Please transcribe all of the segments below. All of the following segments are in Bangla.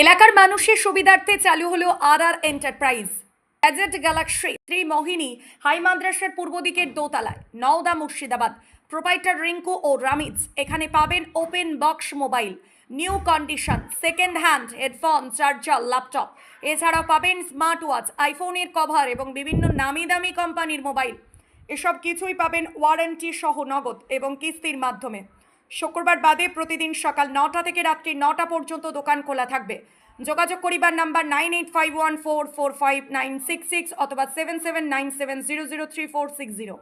এলাকার মানুষের সুবিধার্থে চালু হলো R R enterprise. Gadget galaxy Shri Mohini, high মাদ্রাসার পূর্ব দিকের দোতলায়, নওদা মুর্শিদাবাদ। প্রোপাইটার রিঙ্কু ও রামিজ এখানে পাবেন open box mobile, new condition, second hand, headphone, charger, laptop. এছাড়াও পাবেন স্মার্ট ওয়াচ আইফোনের কভার এবং বিভিন্ন নামি দামি কোম্পানির মোবাইল। এসব কিছুই পাবেন ওয়ারেন্টি সহ নগদ এবং কিস্তির মাধ্যমে। শুক্রবার বাদে প্রতিদিন সকাল নটা থেকে রাত্রি নটা পর্যন্ত দোকান খোলা থাকবে। যোগাযোগ করিবার number nine eight five one four four five nine six six অথবা seven seven nine seven zero zero three four six zero.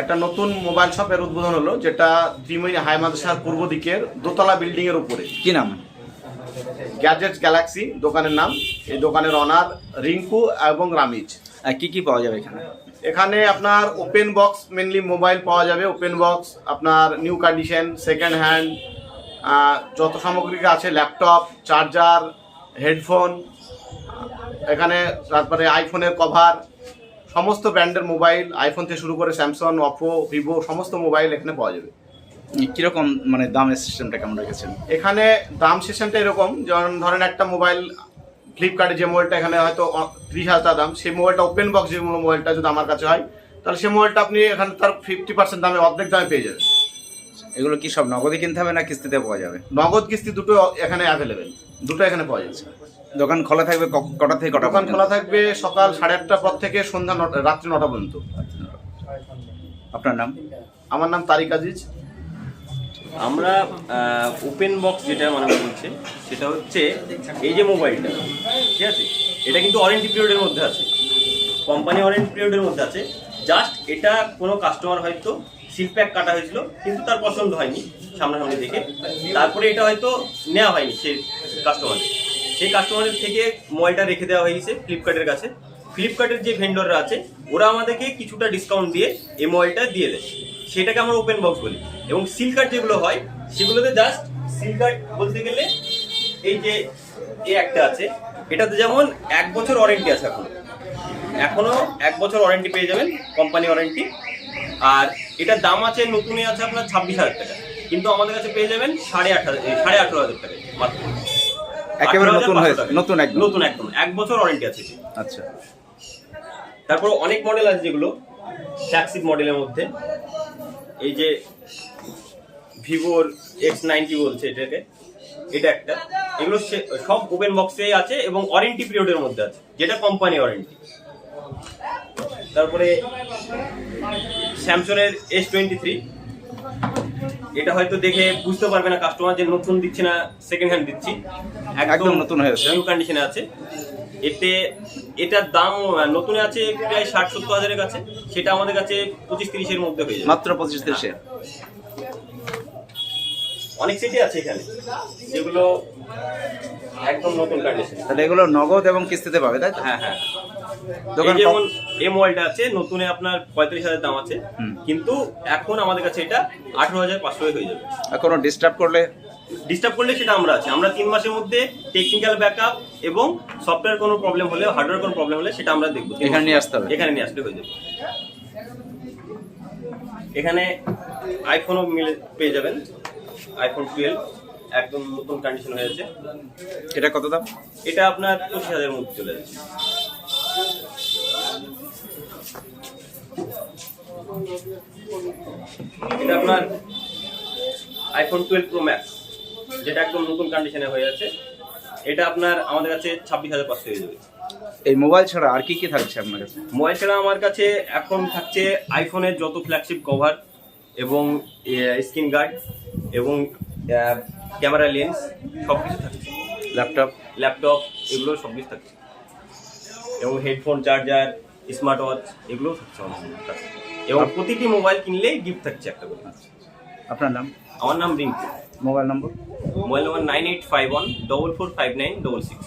একটা নতুন মোবাইল শপের উদ্বোধন হলো যেটা ত্রিমণি হাই মাদ্রাসার পূর্ব দিকের দোতলা বিল্ডিং এর উপরে। কি নাম? গ্যাজেট গ্যালাক্সি দোকানের নাম। এই দোকানের অনার রিঙ্কু এবং রামিজ। কি কি পাওয়া যাবে এখানে? এখানে আপনার ওপেন বক্স মেনলি মোবাইল পাওয়া যাবে ওপেন বক্স আপনার নিউ কন্ডিশন সেকেন্ড হ্যান্ড যত সামগ্রী আছে ল্যাপটপ চার্জার হেডফোন এখানে তারপরে আইফোনের কভার সমস্ত ব্র্যান্ডের মোবাইল আইফোন থেকে শুরু করে স্যামসাং অপো ভিভো সমস্ত মোবাইল এখানে পাওয়া যাবে। কীরকম মানে দামের সিস্টেমটা কেমন রেখেছেন? এখানে দাম সিস্টেমটা এরকম যেমন ধরেন একটা মোবাইল ফ্লিপকার্টে যে মোবাইলটা এখানে হয়তো ত্রিশ হাজার দাম সেই মোবাইলটা ওপেন বক্স যে মোবাইলটা যদি আমার কাছে হয় তাহলে সেই মোবাইলটা আপনি এখানে তার ফিফটি পার্সেন্ট দামে অর্ধেক দামে পেয়ে যাবেন। এগুলো কি সব নগদে কিনতে হবে না কিস্তিতে পাওয়া যাবে? নগদ কিস্তি দুটো এখানে অ্যাভেলেবেল দুটো এখানে পাওয়া যাচ্ছে দোকান খোলা থাকবে কটা থেকে কটা দোকান খোলা থাকবে সকাল সাড়ে আটটার পর থেকে সন্ধ্যা নটা রাত্রি নটা পর্যন্ত। আপনার নাম? আমার নাম তারিক আজিজ। আমরা ওপেন বক্স যেটা মানে বলছে, সেটা হচ্ছে এই যে মোবাইলটা ঠিক আছে? এটা কিন্তু ওয়ারেন্টি পিরিয়ডের মধ্যে আছে। কোম্পানি ওয়ারেন্টি পিরিয়ডের মধ্যে আছে। জাস্ট এটা কোনো কাস্টমার হয়তো সিল প্যাক কাটা হয়েছিল, কিন্তু তার পছন্দ হয়নি সামনাসামনি দেখে। তারপরে এটা হয়তো নেওয়া হয়নি সেই কাস্টমারের সেই কাস্টমারের থেকে মোবাইলটা রেখে দেওয়া হয়েছে ফ্লিপকার্টের কাছে। ফ্লিপকার্টের যে ভেন্ডররা আছে, ওরা আমাদেরকে কিছুটা ডিসকাউন্ট দিয়ে এই মোবাইলটা দিয়ে দেয়। সেটাকে আমরা ওপেন বক্স বলি। এবং সিল কার্ড যেগুলো হয় সেগুলোতে জাস্ট সিল কার্ড বলতে গেলে এই যে এ একটা আছে এটাতে যেমন এক বছর ওয়ারেন্টি আছে এখন। এখনও এক বছর ওয়ারেন্টি পেয়ে যাবেন কোম্পানি ওয়ারেন্টি আর এটার দাম আছে নতুনই আছে আপনার ছাব্বিশ হাজার টাকা। কিন্তু আমাদের কাছে পেয়ে যাবেন সাড়ে আট হাজার সাড়ে আঠারো হাজার টাকা মাত্র। একেবারে 18,500 নতুন হয়েছে, নতুন একদম। নতুন একদম এক বছর ওয়ারেন্টি আছে আচ্ছা। তারপর অনেক মডেল আছে যেগুলো ফ্ল্যাগশিপ মডেলের মধ্যে। এই যে ভিভোর এক্স নাইনটি বলছে এটাকে, এটা একটা। এগুলো সব ওপেন বক্সে আছে এবং ওয়ারেন্টি পিরিয়ডের মধ্যে আছে, যেটা কোম্পানি ওয়ারেন্টি তারপরে স্যামসংয়ের এস টোয়েন্টি থ্রি এটা হয়তো দেখে বুঝতে পারবে না কাস্টমার যে নতুন দিচ্ছে না সেকেন্ড হ্যান্ড দিচ্ছি। একদম নতুন হয়েছে। নিউ কন্ডিশনে আছে। এতে এটার দাম নতুন আছে প্রায় ষাট সত্তর হাজারের কাছে। সেটা আমাদের কাছে পঁচিশ তিরিশের মধ্যে হয়ে যাবে। মাত্র পঁচিশ তিরিশে। অনেক সিটি আছে এখানে যেগুলো একদম নতুন কন্ডিশন তাহলে এগুলো নগদ এবং কিস্তিতে পাবে তাই হ্যাঁ হ্যাঁ। দোকান যেমন এই মোবাইলটা আছে নতুনে আপনার পঁয়ত্রিশ হাজার দাম আছে। কিন্তু এখন আমাদের কাছে এটা আঠারো হাজার পাঁচশো হয়ে যাবে কোনো ডিস্টার্ব করলে? ডিস্টার্ব করলে সেটা আমরা আছি। আমরা তিন মাসের মধ্যে টেকনিক্যাল ব্যাকআপ এবং সফটওয়্যার কোনো প্রবলেম হলে হার্ডওয়্যার কোনো প্রবলেম হলে সেটা আমরা দেখব। এখানে নিয়ে আসতে হবে? এখানে নিয়ে আসলে হয়ে যাবে। এখানে আইফোনও মিলে পেয়ে যাবেন। আইফোন টুয়েলভ একদম নতুন কন্ডিশন হয়েছে এটা কত দাম? এটা আপনার পঁচিশ হাজারের মধ্যে চলে যাচ্ছে। এটা আপনার আইফোন টুয়েলভ প্রো ম্যাক্স যেটা একদম নতুন কন্ডিশনে হয়ে আছে এটা আপনার আমাদের কাছে ছাব্বিশ হাজার পাঁচশো হয়ে যাবে। এই মোবাইল ছাড়া আর কি কি থাকছে আপনার কাছে? মোবাইল ছাড়া আমার কাছে এখন থাকছে আইফোনের যত ফ্ল্যাগশিপ কভার এবং স্ক্রিন গার্ড এবং ক্যামেরা লেন্স সব কিছু থাকছে। ল্যাপটপ? ল্যাপটপ এগুলো সব কিছু থাকছে। এবং হেডফোন চার্জার স্মার্ট ওয়াচ এগুলোও থাকছে এবং প্রতিটি মোবাইল কিনলে গিফট থাকছে একটা করে। আপনার নাম? আমার নাম Rinku. Mobile number? Mobile number nine eight five one double four five nine double six